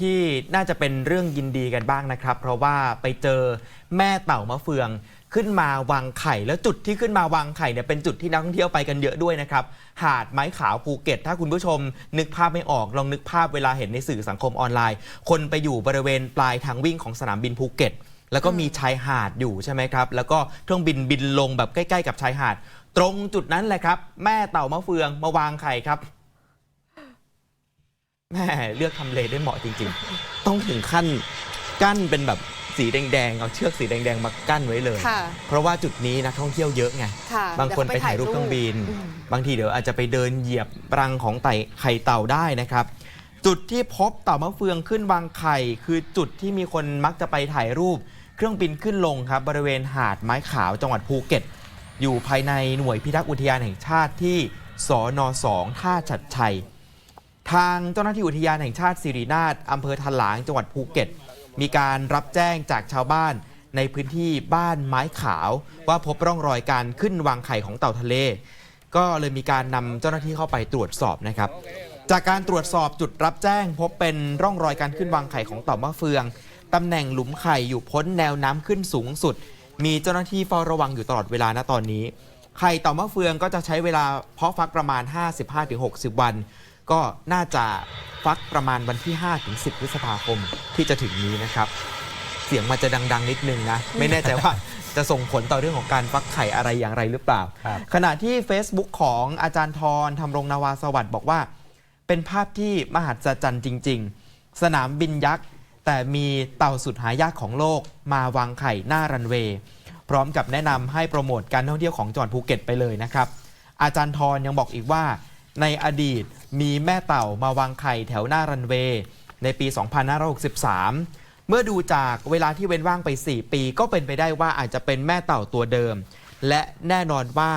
ที่น่าจะเป็นเรื่องยินดีกันบ้างนะครับ เพราะว่าไปเจอแม่เต่ามะเฟืองขึ้นมาวางไข่ แล้วจุดที่ขึ้นมาวางไข่เนี่ยเป็นจุดที่นักท่องเที่ยวไปกันเยอะด้วยนะครับ หาดไม้ขาวภูเก็ต ถ้าคุณผู้ชม นึกภาพไม่ออกลองนึกภาพเวลาเห็นในสื่อสังคมออนไลน์ คนไปอยู่บริเวณปลายทางวิ่งของสนามบินภูเก็ต แล้วก็มีชายหาดอยู่ใช่ไหมครับ แล้วก็เครื่องบินบินลงแบบใกล้ ๆ กับชายหาด ตรงจุดนั้นแหละครับ แม่เต่ามะเฟืองมาวางไข่ครับ แม่เลือกทำเลได้เหมาะจริงๆ ต้องถึงขั้นกั้นเป็นแบบสีแดงๆ เอาเชือกสีแดงๆ มากั้นไว้เลย ค่ะเพราะว่าจุดนี้นักท่องเที่ยวเยอะไง ค่ะบางคนไปถ่ายรูปเครื่องบิน อืม บางทีเดี๋ยวอาจจะไปเดินเหยียบรังของไต่ไข่เต่าได้นะครับ จุดที่พบเต่ามะเฟืองขึ้นวางไข่ คือจุดที่มีคนมักจะไปถ่ายรูป เครื่องบินขึ้นลงครับบริเวณหาดไม้ขาวจังหวัดภูเก็ต อยู่ภายในหน่วยพิทักษ์อุทยานแห่งชาติที่สอนอสองท่าฉัดชัย ทางเจ้าหน้าที่อุทยานแห่งชาติสิรินาถอำเภอถลางจังหวัดภูเก็ต มีการรับแจ้งจากชาวบ้านในพื้นที่บ้านไม้ขาว ว่าพบร่องรอยการขึ้นวางไข่ของเต่าทะเล ก็เลยมีการนำเจ้าหน้าที่เข้าไปตรวจสอบนะครับ จากการตรวจสอบจุดรับแจ้ง พบเป็นร่องรอยการขึ้นวางไข่ของเต่ามะเฟืองตำแหน่งหลุมไข่อยู่พ้นแนวน้ำขึ้นสูงสุด มีเจ้าหน้าที่เฝ้าระวังอยู่ตลอดเวลาณตอนนี้ไข่เต่ามะเฟืองก็จะใช้เวลาเพาะฟักประมาณ 55-60 วัน ก็น่าจะฟักประมาณวันที่ 5-10 พฤษภาคมที่จะถึงนี้นะครับ เสียงมันจะดัง ๆ นิดนึงนะ ไม่แน่ใจว่าจะส่งผลต่อเรื่องของการฟักไข่อะไรอย่างไรหรือเปล่า ครับ ขณะที่ Facebook ของอาจารย์ทรทำรงนาวาสวัสดิ์บอกว่า เป็นภาพที่มหัศจรรย์จริง ๆ สนามบินยักษ์ แต่มีเต่าสุดหายากของโลก มาวางไข่หน้ารันเวย์ พร้อมกับแนะนำให้โปรโมทการท่องเที่ยวของจังหวัดภูเก็ตไปเลยนะครับ อาจารย์ทรยังบอกอีกว่า ในอดีตมีแม่เต่ามาวางไข่แถวหน้ารันเวย์ในปี 2563 เมื่อดูจากเวลาที่เว้นว่างไป 4 ปี ก็เป็นไปได้ว่าอาจจะเป็นแม่เต่าตัวเดิม และแน่นอนว่า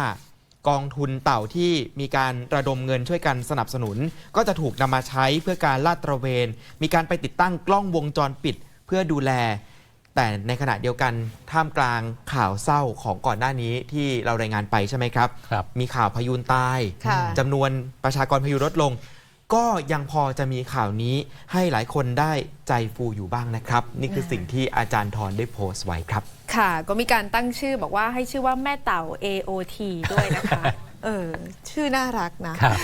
กองทุนเต่าที่มีการระดมเงินช่วยกันสนับสนุน ก็จะถูกนำมาใช้เพื่อการลาดตระเวน มีการไปติดตั้งกล้องวงจรปิด เพื่อดูแล แต่ในขณะเดียวกันท่ามกลางข่าวเศร้าของก่อนหน้านี้ที่เรารายงานไปใช่ไหมครับ ครับ มีข่าวพายุนตายค่ะ จำนวนประชากรพายุลดลง ก็ยังพอจะมีข่าวนี้ให้หลายคนได้ใจฟูอยู่บ้างนะครับ นี่คือสิ่งที่อาจารย์ทรได้โพสต์ไว้ครับ ค่ะ ก็มีการตั้งชื่อบอกว่าให้ชื่อว่าแม่เต่า AOT ด้วยนะคะ เออ ชื่อน่ารักนะ ครับ